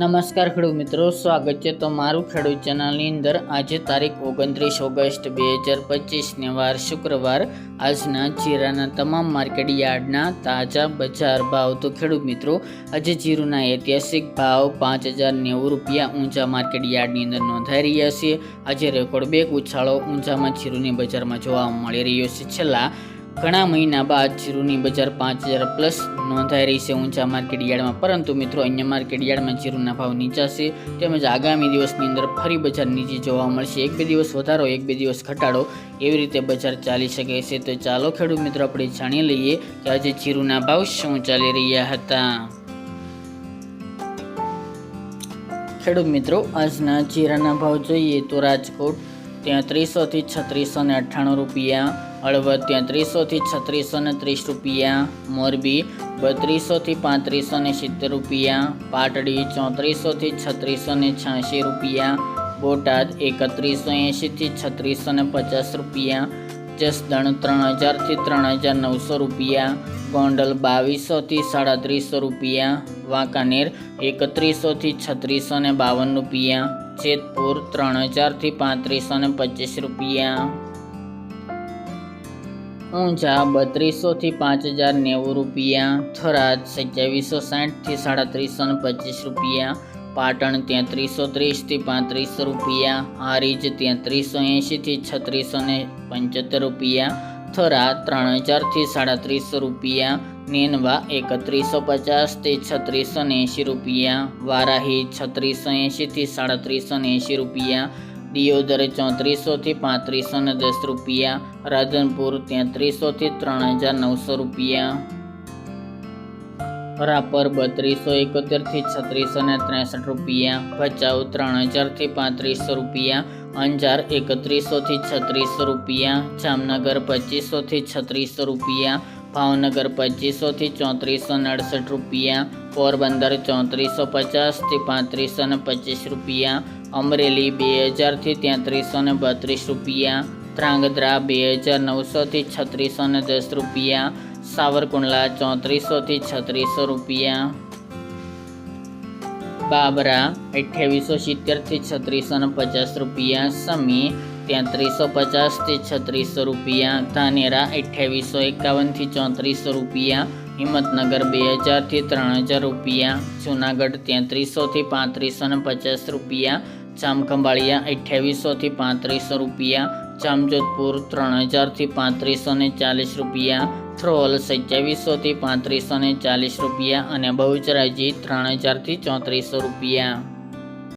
નમસ્કાર ખેડૂત મિત્રો, સ્વાગત છે તો મારું ખેડૂત ચેનલની અંદર. આજે તારીખ ઓગણત્રીસ ઓગસ્ટ બે હજાર પચીસને વાર શુક્રવાર. આજના જીરાના તમામ માર્કેટ યાર્ડના તાજા બજાર ભાવ. તો ખેડૂત મિત્રો, આજે જીરુના ઐતિહાસિક ભાવ પાંચ હજાર નેવું રૂપિયા ઊંચા માર્કેટ યાર્ડની અંદર નોંધાઈ રહ્યા છે. આજે રેકોર્ડ બેક ઉછાળો ઊંચામાં જીરુની બજારમાં જોવા મળી રહ્યો છે. છેલ્લા ઘણા મહિના બાદ જીરુની બજાર પાંચ હજાર પ્લસ નોંધાઈ રહી છે ઊંચા માર્કેટ યાર્ડમાં. પરંતુ મિત્રો, અન્ય માર્કેટ યાર્ડમાં જીરુના ભાવ નીચા છે. તેમજ આગામી દિવસની અંદર ફરી બજાર નીચે જોવા મળશે. એક બે દિવસ વધારો, એક બે દિવસ ઘટાડો એવી રીતે બજાર ચાલી શકે છે. તો ચાલો ખેડૂત મિત્રો, આપણે જાણી લઈએ કે આજે જીરુના ભાવ શું ચાલી રહ્યા હતા. ખેડૂત મિત્રો, આજના જીરાના ભાવ જોઈએ તો રાજકોટ ત્યાં ત્રીસોથી છત્રીસો ને અઠ્ઠાણું રૂપિયા, હળવદ તેત્રીસોથી ત્રીસોથી છત્રીસો ને ત્રીસ રૂપિયા, મોરબી બત્રીસોથી પાંત્રીસો ને સિત્તેર રૂપિયા, પાટડી ચોત્રીસોથી છત્રીસો ને છ્યાસી રૂપિયા, બોટાદ એકત્રીસો એંશીથી છત્રીસો ને પચાસ રૂપિયા, જસદણ ત્રણ હજારથી ત્રણ હજાર નવસો રૂપિયા, ગોંડલ બાવીસોથી સાડત્રીસો રૂપિયા, વાંકાનેર એકત્રીસોથી છત્રીસો ને બાવન રૂપિયા જેતપુર ત્રણ હજારથી પાંત્રીસો ને પચીસ રૂપિયા. ઊંઝા બત્રીસોથી પાંચ હજાર નેવું રૂપિયા. થરાદ સત્યાવીસો સાઠથી સાડત્રીસો ને પચીસ રૂપિયા. પાટણ તેત્રીસો ત્રીસો ત્રીસથી પાંત્રીસો રૂપિયા. હારીજ તેત્રીસો ત્રીસો એંશીથી છત્રીસો ને પંચોતેર રૂપિયા. થરા ત્રણ હજારથી સાડત્રીસો રૂપિયા, નેનવા એકત્રીસો પચાસથી છત્રીસો એંશી રૂપિયા, વારાહી છત્રીસો એંશીથી સાડત્રીસો એંશી રૂપિયા, દિયોદર ચોત્રીસોથી પાંત્રીસો ને દસ રૂપિયા, રાધનપુર તેત્રીસોથી ત્રણ હજાર નવસો રૂપિયા. રાપર બત્રીસો એકોતેરથી છત્રીસો ને ત્રેસઠ રૂપિયા. ભચાઉ ત્રણ હજારથી પાંત્રીસો રૂપિયા. અંજાર એકત્રીસોથી છત્રીસો રૂપિયા. જામનગર પચીસોથી છત્રીસો રૂપિયા. ભાવનગર પચીસોથી ચોત્રીસો અડસઠ રૂપિયા. પોરબંદર ચોત્રીસો પચાસથી પાંત્રીસો ને પચીસ રૂપિયા. અમરેલી બે હજારથી તેત્રીસો ને બત્રીસ રૂપિયા. ધ્રાંગધ્રા બે હજાર નવસોથી છત્રીસો ને દસ રૂપિયા. સાવરકુંડલા ચોત્રીસોથી છત્રીસો રૂપિયા. બાબરા અઠ્યાવીસો સિત્તેરથી છત્રીસો ને પચાસ રૂપિયા. સમી તેત્રીસો પચાસથી છત્રીસો રૂપિયા. ધાનેરા અઠ્યાવીસો એકાવનથી ચોત્રીસો રૂપિયા. હિંમતનગર બે હજારથી ત્રણ હજાર રૂપિયા. જુનાગઢ તેત્રીસોથી પાંત્રીસો ને પચાસ રૂપિયા. જામખંભાળિયા અઠ્યાવીસોથી પાંત્રીસો રૂપિયા. જામજોધપુર ત્રણ હજારથી પાંત્રીસો ને ચાલીસ રૂપિયા થ્રોલ સત્યાવીસોથી પાંત્રીસો ને ચાલીસ રૂપિયા અને બહુચરાજી ત્રણ હજારથી ચોત્રીસો રૂપિયા.